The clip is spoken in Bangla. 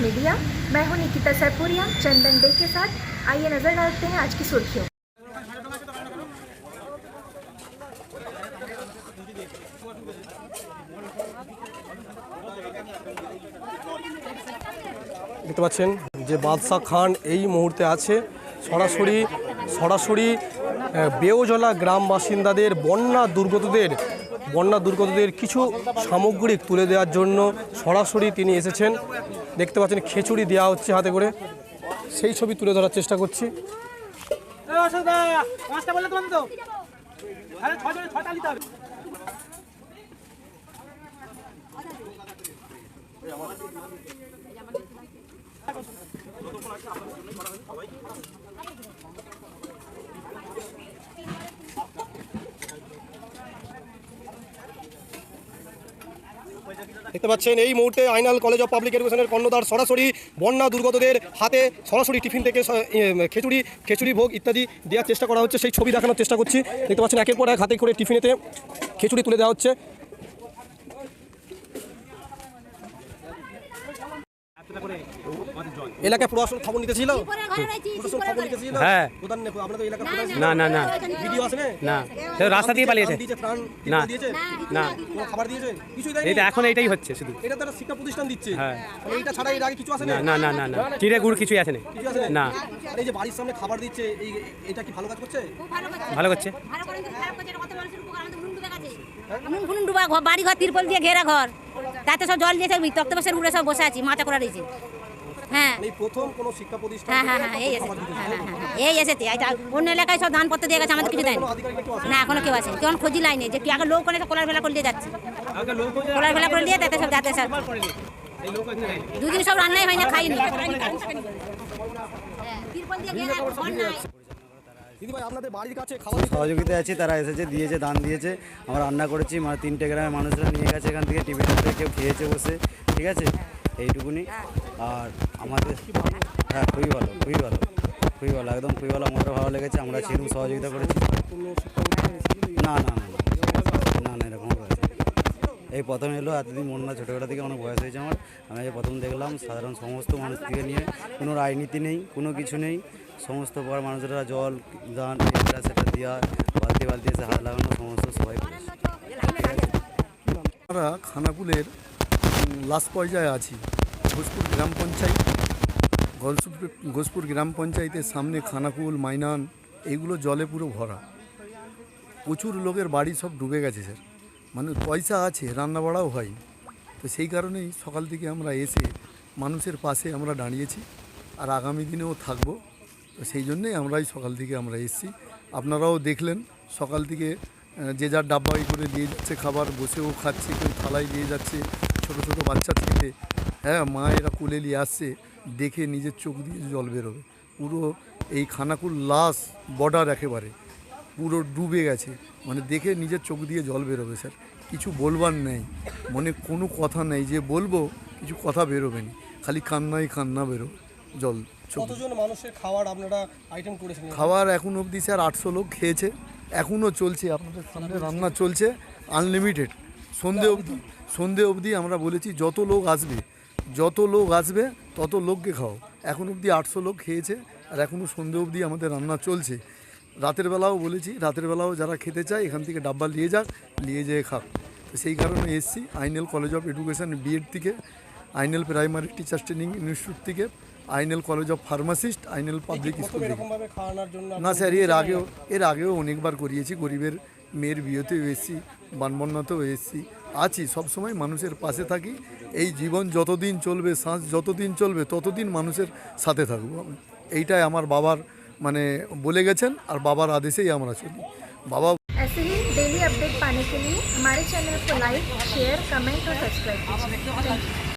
मीडिया मैं हूं निकिता सैपुरिया चंदन डे के साथ आइए नजर डालते हैं आज की सुर्खियों দেখতে পাচ্ছেন যে বাদশাহ খান এই মুহূর্তে আছে সরাসরি সরাসরি আহ, বেওজলা গ্রাম বাসিন্দাদের বন্যা দুর্গতদের বন্যা দুর্গতদের কিছু সামগ্রিক তুলে দেওয়ার জন্য সরাসরি তিনি এসেছেন। দেখতে পাচ্ছেন খিচুড়ি দেওয়া হচ্ছে হাতে করে। সেই ছবি তুলে ধরার চেষ্টা করছি অশোকদা, পাঁচটা বললে তোমার তো আরে ছজনে ছটা নিতে হবে দেখতে পাচ্ছেন, এই মুহূর্তে আইনাল কলেজ অফ পাবলিক এডুকেশনের কর্ণধার সরাসরি বন্যা দুর্গতদের হাতে সরাসরি টিফিন থেকে খেচুড়ি খেচুড়ি ভোগ ইত্যাদি দেওয়ার চেষ্টা করা হচ্ছে। সেই ছবি দেখানোর চেষ্টা করছি। দেখতে পাচ্ছেন, একের পর এক হাতে করে টিফিনেতে খিচুড়ি তুলে দেওয়া হচ্ছে। এলাকায় প্রশাসন খবর নিতেছিল? প্রশাসন খবর নিতেছিল? হ্যাঁ। প্রধান এলাকা না না না ভিডিও আছে না? রাস্তা দিয়ে পালিয়েছে। না। না খাবার দিয়েছে? কিছুই দেয়নি? এটা এখন এইটাই হচ্ছে শুধু। এটা তারা শিক্ষা প্রতিষ্ঠান দিচ্ছে। হ্যাঁ। এইটা ছাড়া এর আগে কিছু আছে না না? না না না চিড়ে গুড় কিছুই আছে না? কিছু আছে না? এই যে বাড়ির সামনে খাবার দিচ্ছে এই এটা কি ভালো কাজ করছে? ভালো করছে। ভালো করে খারাপ করছে, এটা কত মানুষের উপকার, আমাদের ডুবা, ঘর- বাড়ি ঘর তিরপল দিয়ে ঘেরা ঘর। তাতে সব জল দিয়েছে তক্তবাসের উপরে সব বসে আছি মাথা করা রয়েছে। হ্যাঁ। মানে প্রথম কোনো শিক্ষা প্রতিষ্ঠান হ্যাঁ হ্যাঁ হ্যাঁ এই হ্যাঁ হ্যাঁ হ্যাঁ এই এসেছে। অন্য এলাকায় সব দানপত্র দিয়ে গেছে আমাদের কিছু দেয়নি। না এখনও কেউ আছে কেউ খোঁজি লাইনে যে কি আগে লোক কোলার ফেলা করে দিয়ে যাচ্ছে। কোলার করে দিয়ে তাতে সব যাতে সব দুদিন সব রান্নাই হয়। না খাইনি আপনাদের বাড়ির কাছে সহযোগিতা আছে, তারা এসেছে, দিয়েছে, দান দিয়েছে। আমরা রান্না করেছি মানে তিনটে গ্রামের মানুষরা নিয়ে গেছে এখান থেকে টিভি কেউ খেয়েছে বসে, ঠিক আছে? এইটুকুনি। আর আমাদের হ্যাঁ খুবই ভালো খুবই ভালো খুবই ভালো, একদম খুবই ভালো আমাদের ভালো লেগেছে, আমরা সেরকম সহযোগিতা করেছি। না না না না এরকম হয়েছে এই প্রথম এলো এতদিন মন না ছোটোবেলা থেকে অনেক বয়স হয়েছে আমার। আমি যে প্রথম দেখলাম, সাধারণ সমস্ত মানুষ থেকে নিয়ে, কোনো রাজনীতি নেই, কোনো কিছু নেই। সমস্ত পর মানুষরা জল দান এটা সেটা দেওয়া বালতি বালতি এসে হাত লাগানো, সমস্ত সবাই আমরা খানাকুলের লাস্ট পর্যায়ে আছি। ঘোষপুর গ্রাম পঞ্চায়েত, ঘোষপুর ঘোষপুর গ্রাম পঞ্চায়েতের সামনে খানাকুল, মাইনান, এইগুলো জলে পুরো ভরা। প্রচুর লোকের বাড়ি সব ডুবে গেছে, স্যার। মানে পয়সা আছে, রান্না বাড়াও হয়। তো সেই কারণেই সকাল থেকে আমরা এসে মানুষের পাশে আমরা দাঁড়িয়েছি আর আগামী দিনেও থাকব। তো সেই জন্যেই আমরাই সকাল থেকে আমরা এসেছি। আপনারাও দেখলেন সকাল থেকে যে যার ডাব্বাই করে দিয়ে যাচ্ছে খাবার, বসেও খাচ্ছে, কেউ থালায় দিয়ে যাচ্ছে, ছোট ছোট বাচ্চা থেকে। হ্যাঁ মা এরা কুলে নিয়ে আসছে, দেখে নিজের চোখ দিয়ে জল বেরোবে। পুরো এই খানাকুল লাশ বর্ডার একেবারে। পুরো ডুবে গেছে। মানে দেখে নিজের চোখ দিয়ে জল বেরোবে স্যার। কিছু বলবার নেই। মনে কোনো কথা নেই যে বলব কিছু কথা বেরোবে না। খালি কান্নাই কান্না বেরোবে জল। কতজন মানুষের খাবার আপনারা আইটেম করেছেন? খাবার এখন অবধি স্যার আটশো লোক খেয়েছে। এখনও চলছে আপনাদের সামনে রান্না চলছে আনলিমিটেড সন্ধে অবধি সন্ধে অবধি আমরা বলেছি যত লোক আসবে যত লোক আসবে তত লোককে খাও। এখন অবধি আটশো লোক খেয়েছে আর এখনও সন্ধে অবধি আমাদের রান্না চলছে। রাতের বেলাও বলেছি রাতের বেলাও যারা খেতে চায় এখান থেকে ডাব্বা নিয়ে যাক নিয়ে যেয়ে খাক। তো সেই কারণে এসছি আইনেল college of education B Ed থেকে আইনেল প্রাইমারি টিচার্স ট্রেনিং ইনস্টিটিউট থেকে আইনেল college of pharmacist আইনেল public school থেকে। না স্যার এর আগেও এর আগেও অনেকবার করিয়েছি গরিবের মেয়ের বিয়েতেও এসেছি বানবন্যাতেও এসেছি আছি সবসময় মানুষের পাশে থাকি এই জীবন যতদিন চলবে শ্বাস যতদিন চলবে ততদিন মানুষের সাথে থাকব আমি। এইটাই আমার বাবার মানে বলে গেছেন, আর বাবার আদেশেই আমরা চলি। বাবা ডেলি আপডেট পানি চ্যানেল লাইক শেয়ার কমেন্ট